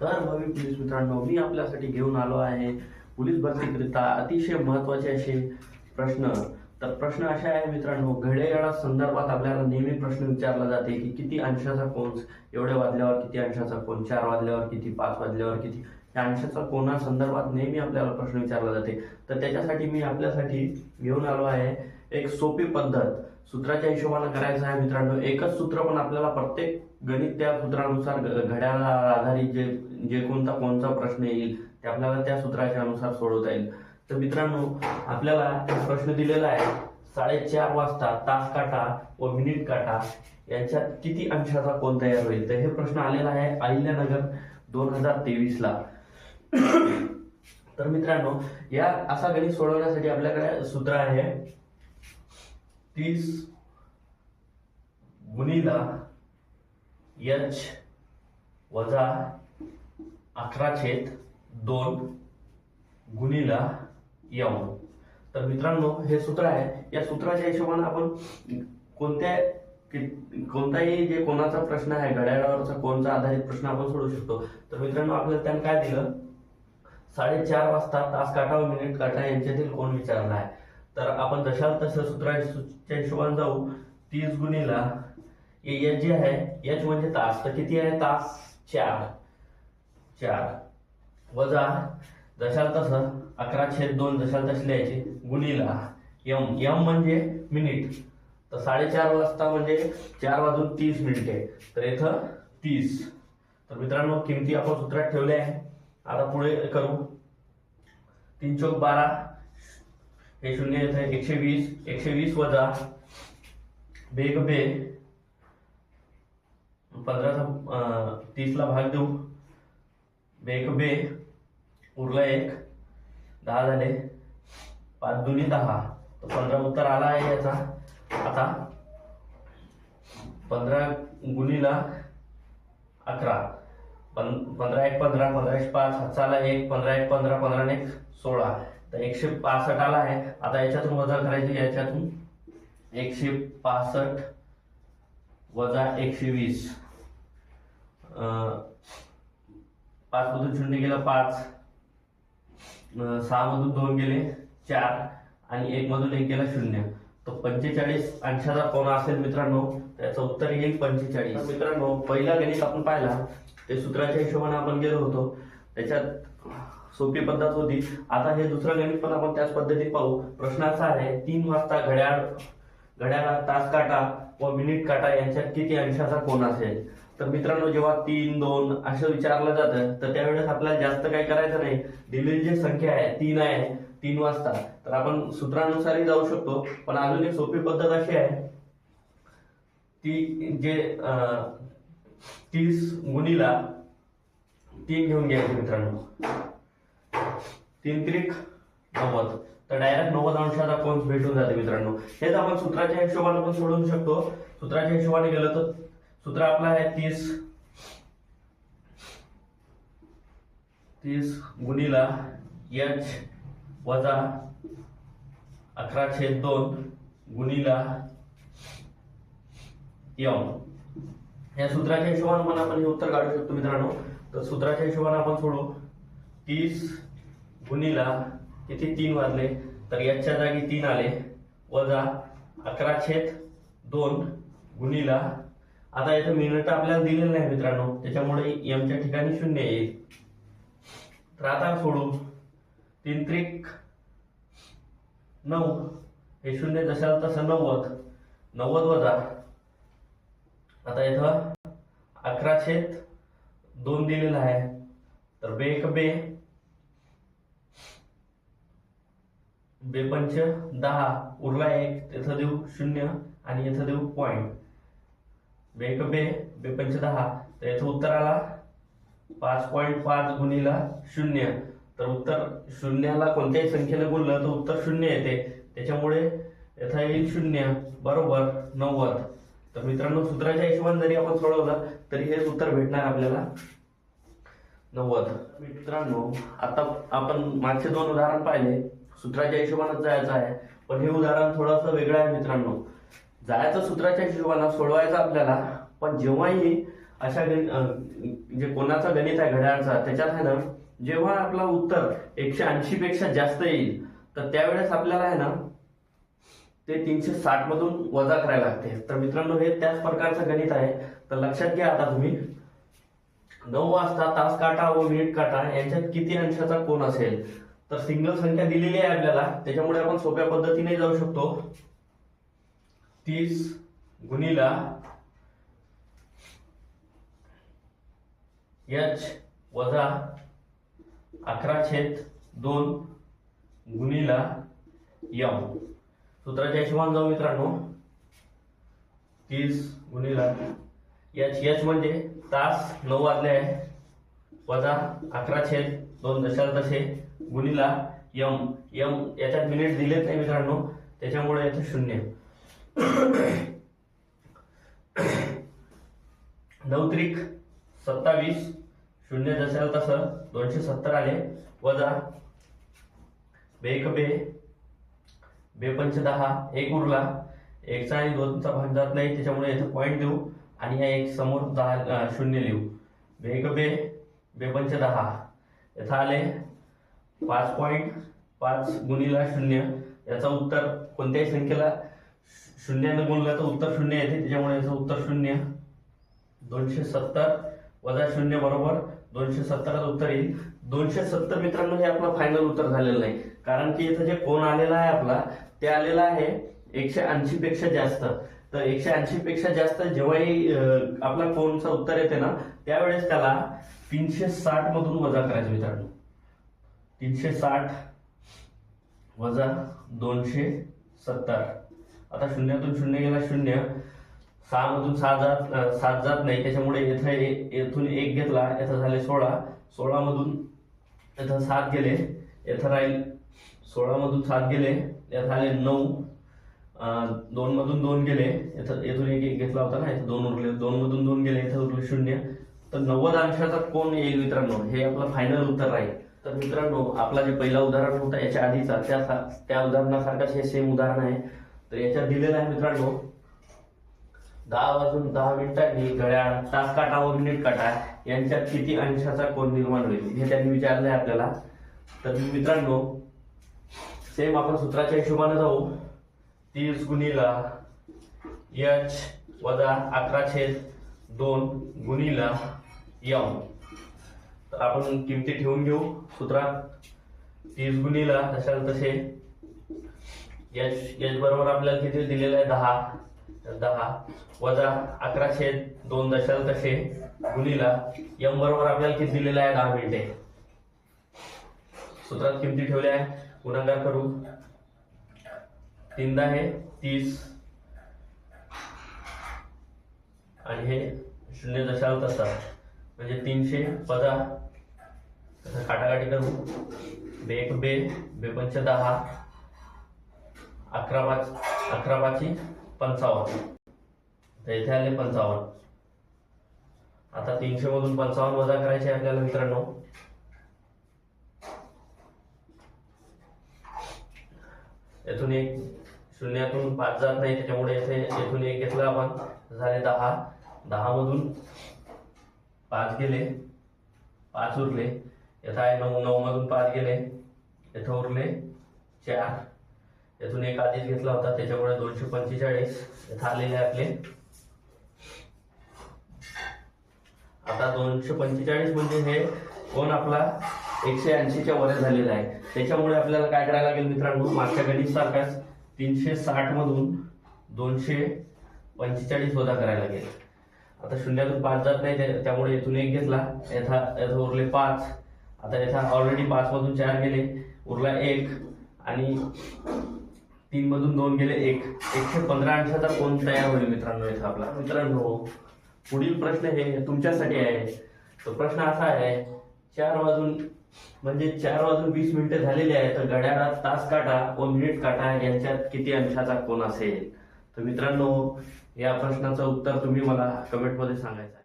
तर भावी पोलीस मित्रांनो मी आपल्यासाठी घेऊन आलो आहे. पोलीस भरतीकरिता अतिशय महत्त्वाचे असे प्रश्न. तर प्रश्न असे आहे मित्रांनो घड्याळा संदर्भात आपल्याला नेहमी प्रश्न विचारला जाते की किती अंशाचा कोण एवढ्या वाजल्यावर किती अंशाचा कोण चार वाजल्यावर किती पाच वाजल्यावर किती? या अंशाचा कोणा संदर्भात नेहमी आपल्याला प्रश्न विचारला जाते. तर त्याच्यासाठी मी आपल्यासाठी घेऊन आलो आहे एक सोपी पद्धत. सूत्राच्या हिशोबाने करायचं आहे मित्रांनो एकच सूत्र पण आपल्याला प्रत्येक गणित त्या सूत्रानुसार घड्याळाला आधारित जे जे कोणता कोणता प्रश्न येईल ते आपल्याला त्या सूत्राच्या अनुसार सोडवता येईल. तर मित्रांनो आपल्याला प्रश्न दिलेला आहे. साडेचार वाजता तास काटा व मिनिट काटा यांच्यात किती अंशाचा कोण तयार होईल? तर हे प्रश्न आलेला आहे अहिल्यानगर दोन हजार तेवीस ला तर मित्रांनो या असा गणित सोडवण्यासाठी आपल्याकडे सूत्र आहे. तीस गुणिला एच वजा अकरा छेद दोन गुणिला यम. तर मित्रांनो हे सूत्र आहे. या सूत्राच्या हिशोबाने आपण कोणत्या कोणताही जे कोणाचा प्रश्न आहे घड्याळावरचा कोणचा आधारित प्रश्न आपण सोडू शकतो. तर मित्रांनो आपल्याला त्यानं काय दिलं? साडेचार वाजता तास काटा व मिनिट काटा यांच्यातील कोण विचारला आहे? तर आपण जशाल तशा सूत्राच्या हिशोबाने जाऊ. तीस गुणिला एच जे आहे एच म्हणजे तास. तर किती आहे? तास चार. चार. वजा जशाल तसं अकरा छेद दोन जशाल तसे लिहायचे. गुणीला यम. यम म्हणजे मिनिट. तर साडेचार वाजता म्हणजे चार वाजून तीस मिनिटे. तर इथं तीस. तर मित्रांनो किमती आपण सूत्रात ठेवल्या आहे आता पुढे करू. तीन चौक बारा. हे शून्य येत आहे एकशे वीस. एकशे वीस वजा बेग बे. पंधराचा तीसला भाग देऊ. बेक बे उरला एक दहा झाले. पाच दुनी दहा. तर पंधरा उत्तर आला आहे याचा. आता पंधरा गुणीला अकरा. पं पंधरा एक पंधरा पंधरा एक पाच हातचाला एक पंधरा एक पंधरा पंधरा एक सोळा. तर एकशे पासष्ट आला आहे. आता याच्यातून वजा करायचे याच्यातून एकशे पासष्ट वजा एकशे वीस. पाच मधून शून्य गेलं पाच. सहा मधून दोन गेले चार. आणि एक मधून एक गेला शून्य. तो पंचेचाळीस अंशाचा कोणा असेल मित्रांनो त्याचं उत्तर येईल पंचेचाळीस. मित्रांनो पहिला गणित आपण पाहिला ते सूत्राच्या हिशोबाने आपण गेलो होतो. त्याच्यात सोपी पद्धत होती. आता हे दुसरं गणित पण आपण त्याच पद्धतीत पाहू. प्रश्न असा आहे तीन वाजता घड्याळ घड्याळा तास काटा व मिनिट काटा यांच्यात किती अंशाचा कोण असेल? तर मित्रांनो जेव्हा तीन दोन असं विचारलं जातं तर त्यावेळेस आपल्याला जास्त काय करायचं नाही. दिलेली जी संख्या आहे तीन आहे तीन वाजता. तर आपण सूत्रानुसारही जाऊ शकतो पण अजून एक सोपी पद्धत अशी आहे. ती जे अं, तीस गुणीला तीन घेऊन घ्यायचे मित्रांनो. तीन त्रिक नव्वद. तर डायरेक्ट नव्वद अंशाचा कोण भेटून जाते मित्रांनो. हेच आपण सूत्राच्या हिशोबाने पण सोडवू शकतो. सूत्राच्या हिशोबाने गेलं तर सूत्र आपला आहे तीस. तीस गुणीला एच वजा अकरा छेद दोन गुणीला यम या सूत्राच्या हिशोबाने पण आपण हे उत्तर काढू शकतो मित्रांनो. तर सूत्राच्या हिशोबाने आपण सोडू. तीस गुणीला किती? तीन वाजले. तर याच्या जागी तीन आले. वजा अकरा छेद दोन गुणीला आता इथं मिनिट आपल्याला दिलेलं नाही मित्रांनो. त्याच्यामुळे यमच्या ठिकाणी शून्य येईल. तर आता सोडू. तीन त्रिक नऊ. हे शून्य जशाल तसं नव्वद. नव्वद वजा. आता इथं अकरा छेद दोन दिलेलं आहे. तर बे एक बे. बेपंच दहा. उरला एक. तिथं देऊ शून्य आणि इथं देऊ पॉईंट. बेक बे बेपंच दहा. तर याचं उत्तर आला पाच पॉईंट पाच गुणीला शून्य. तर उत्तर शून्याला कोणत्याही संख्येने गुणलं तर उत्तर शून्य येते. त्याच्यामुळे यथा येईल शून्य. बरोबर नव्वद. तर मित्रांनो सूत्राच्या हिशोबाने जरी आपण सोडवलं तरी हेच उत्तर भेटणार आपल्याला. नव्वद. मित्रांनो आता आपण मागचे दोन उदाहरण पाहिले. सूत्राच्या हिशोबानेच जायचं आहे. पण हे उदाहरण थोडंसं वेगळं आहे मित्रांनो. जायचं सूत्राच्या हिशोबाला सोडवायचं आपल्याला पण जेव्हाही अशा जे कोणाचा गणित आहे घड्याळचा त्याच्यात आहे ना जेव्हा आपला उत्तर एकशे ऐंशी पेक्षा जास्त येईल तर त्यावेळेस आपल्याला आहे ना ते तीनशे साठ मधून वजा करायला लागते. तर मित्रांनो हे त्याच प्रकारचं गणित आहे. तर लक्षात घ्या आता तुम्ही. नऊ वाजता तास काटा व मिनिट काटा यांच्यात किती अंशाचा कोण असेल? तर सिंगल संख्या दिलेली आहे आपल्याला. त्याच्यामुळे आपण सोप्या पद्धतीने जाऊ शकतो. तीस गुणिला एच वजा अकरा छेद दोन गुणिला यम. सूत्राच्या हिशोबाने जाऊ मित्रांनो. तीस गुणिला एच एच म्हणजे तास नऊ वाजले आहे. वजा अकरा छेद दोन दशाल तसे गुणिला यम. यम याच्यात मिनिट दिलेत नाही मित्रांनो. त्याच्यामुळे याचं शून्य. नऊ त्रिक सत्तावीस शून्य दशाल तसं दोनशे सत्तर आले. वजा बेक बे बेपंच दहा एक उरला. एकचा आणि दोनचा भाग जात नाही त्याच्यामुळे याचा पॉईंट देऊ. आणि या एक समोर दहा शून्य लिहू. बेक बे बेपंच दहा. इथं आले पाच पॉईंट पाच गुणिला शून्य. याचं उत्तर कोणत्याही संख्येला शून्याने गुणलं तर उत्तर शून्य येते त्याच्यामुळे याचं उत्तर शून्य. दोनशे सत्तर वजा शून्य बरोबर दोनशे सत्तरच उत्तर येईल. दोनशे सत्तर मित्रांनो हे आपलं फायनल उत्तर झालेलं नाही. कारण की इथं जे कोण आलेला आहे आपला ते आलेला आहे एकशे ऐंशी पेक्षा जास्त. तर एकशे ऐंशी पेक्षा जास्त जेव्हाही आपला कोणचं उत्तर येते ना त्यावेळेस त्याला तीनशे साठ मधून वजा करायचं मित्रांनो. तीनशे साठ वजा दोनशे सत्तर. आता शून्यातून शून्य गेला शून्य. सहा मधून सात जात सात जात नाही. त्याच्यामुळे इथं येथून एक घेतला इथं झाले सोळा. सोळा मधून इथं सात गेले. इथं राहील सोळा मधून सात गेले. इथं आले नऊ. दोन मधून दोन गेले. इथं येथून एक एक घेतला होता ना इथं दोन उरले. दोन मधून दोन गेले इथं उरले शून्य. तर नव्वद अंशाचा कोण येईल मित्रांनो? हे आपलं फायनल उत्तर राहील. तर मित्रांनो आपला जे पहिला उदाहरण होता याच्या आधीचा त्या त्या उदाहरणासारखाच हे सेम उदाहरण आहे. तर याच्यात दिलेलं आहे मित्रांनो दहा वाजून दहा मिनिटांनी घड्याळ तास काटा व मिनिट काटा यांच्यात किती अंशाचा कोण निर्माण होईल हे त्यांनी विचारलं आहे आपल्याला. तर मित्रांनो सेम आपण सूत्राच्या हिशोबाने जाऊ. तीस गुणीला एच वजा अकरा छेद दोन गुणीला यम. तर आपण किमती ठेवून घेऊ सूत्रात. तीस गुणीला तशाला तसे? एच एच बरोबर आपल्याला किती दिलेलं आहे? दहा. तर दहा. वजा अकराशे दोन दशाल तसे गुणिला यम बरोबर आपल्याला किती दिलेलं आहे? दहा मिनिटे सूत्रात किमती ठेवल्या आहे गुणाकार करू. तीनदा हे तीस. आणि हे शून्य दशाल तसा. म्हणजे तीनशे वजा काटाकाटी करू. बे एक बे बे पंच दहा. अकरा पाच अकरा पाची पंचावन्न. तर इथे आले पंचावन्न. आता तीनशे मधून पंचावन्न वजा करायचे आहे आपल्याला मित्रांनो. येथून एक शून्यातून पाच जात नाही त्याच्यामुळे येथे येथून एक घेतला आपण. झाले दहा. दहा मधून पाच गेले. पाच उरले. येथे आहे नऊ नऊ मधून पाच गेले. येथे उरले चार. यातून एक आधीच घेतला होता त्याच्यामुळे दोनशे पंचेचाळीस इथं आलेले आहे आपले. आता दोनशे पंचेचाळीस म्हणजे हे कोण आपला एकशे ऐंशीच्या वर झालेला आहे. त्याच्यामुळे आपल्याला काय करायला लागेल मित्रांनो? मागच्या गणित सारखाच तीनशे साठ मधून दोनशे पंचेचाळीस वजा करायला लागेल. आता शून्यातून पाच जात नाही त्या- त्यामुळे इथून एक घेतला. यथा यथा उरले पाच. आता यथा ऑलरेडी पाच मधून चार गेले. उरला एक आणि तीन मधून दोन गेले एक. एकशे पंधरा अंशाचा कोण तयार होईल मित्रांनो इथं आपला? मित्रांनो पुढील प्रश्न हे तुमच्यासाठी आहे. तो प्रश्न असा आहे चार वाजून म्हणजे चार वाजून वीस मिनिटे झालेली आहे तर घड्याळात तास काटा व मिनिट काटा यांच्यात किती अंशाचा कोण असेल? तर मित्रांनो या प्रश्नाचं उत्तर तुम्ही मला कमेंटमध्ये सांगायचं